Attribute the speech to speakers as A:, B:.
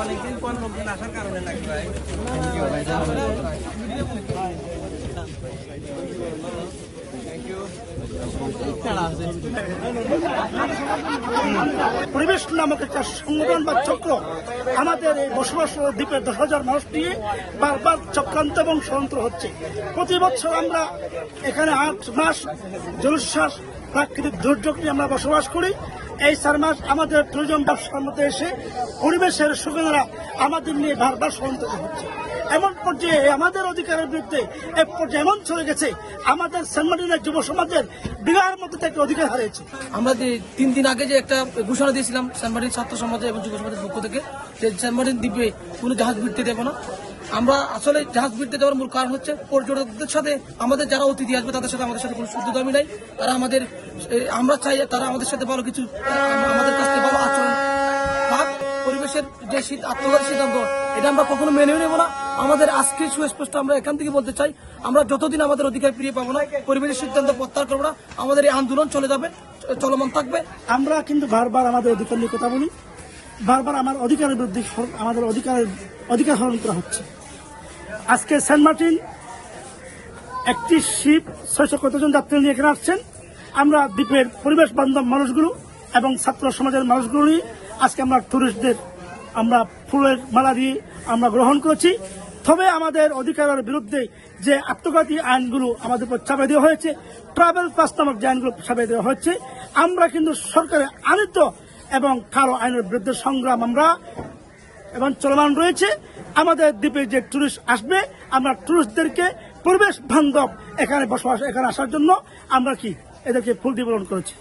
A: অনেকদিন পর লোকজন আসার কারণে নাকি ভাই
B: পরিবেশ নামক একটা সংগঠন বা চক্র আমাদের এই বসবাস দ্বীপের দশ হাজার মানুষ নিয়ে বারবার চক্রান্ত এবং ষড়যন্ত্র হচ্ছে। প্রতি বছর আমরা এখানে আট মাস জলোচ্ছ্বাস, প্রাকৃতিক দুর্যোগ নিয়ে আমরা বসবাস করি। এই চার মাস আমাদের ট্যুরিজম ব্যবসার মধ্যে এসে পরিবেশের সুবিধারা আমাদের নিয়ে বারবার ষড়যন্ত্র হচ্ছে। এমন পর্যায়ে আমাদের অধিকারের বিরুদ্ধে এক পর্যায়ে এমন চলে গেছে, আমাদের সেন্টমার্টিনের যুব সমাজের বিবাহের মধ্যে থেকে অধিকার হারিয়েছে।
C: আমরা যে তিন দিন আগে যে একটা ঘোষণা দিয়েছিলাম সেন্টমার্টিন ছাত্র সমাজ এবং যুব সমাজের পক্ষ থেকে যে সেন্টমার্টিন দ্বীপে কোনো জাহাজ ভিড়তে দেবো না। আমরা আসলে জাহাজ ভিড়তে দেওয়ার মূল কারণ হচ্ছে পর্যটকদের সাথে আমাদের যারা অতিথি আসবে তাদের সাথে আমাদের সাথে কোনো শুদ্ধ দামি নাই। তারা আমাদের আমরা চাই তারা আমাদের সাথে ভালো কিছু আমাদের কাছ থেকে ভালো আচরণ পরিবেশের যে শীত, আত্মঘাতী সিদ্ধান্ত, এটা আমরা কখনো মেনেও নেব না। আমাদের আজকে সুস্পষ্ট আমরা এখান থেকে বলতে চাই, আমরা যতদিন আমাদের অধিকার ফিরিয়ে পাবো না, পরিবেশের সিদ্ধান্ত প্রত্যাহার করব না। আমাদের এই আন্দোলন চলে যাবে। চলমান থাকবে।
B: আমরা কিন্তু বারবার আমাদের অধিকার নিয়ে কথা বলি, বারবার আমার অধিকারের বিরুদ্ধে আমাদের অধিকারের অধিকার হরণ করা হচ্ছে। আজকে সেন্ট মার্টিন একটি শিপ ছয়শো কতজন যাত্রী নিয়ে এখানে আসছেন। আমরা দ্বীপের পরিবেশ বান্ধব মানুষগুলো এবং ছাত্র সমাজের মানুষগুলো নিয়ে আজকে আমরা টুরিস্টদের আমরা ফুলের মালা দিয়ে আমরা গ্রহণ করেছি। তবে আমাদের অধিকারের বিরুদ্ধে যে আত্মঘাতী আইনগুলো আমাদের উপর চাপে দেওয়া হয়েছে ট্রাভেল পাস নামক যে আইনগুলো চাপে দেওয়া হয়েছে, আমরা কিন্তু সরকারের আনিত এবং কালো আইনের বিরুদ্ধে সংগ্রাম আমরা এবং চলমান রয়েছে। আমাদের দ্বীপে যে টুরিস্ট আসবে, আমরা টুরিস্টদেরকে পরিবেশ বান্ধব এখানে বসবাস, এখানে আসার জন্য আমরা কি এদেরকে ফুল দিয়ে করেছি।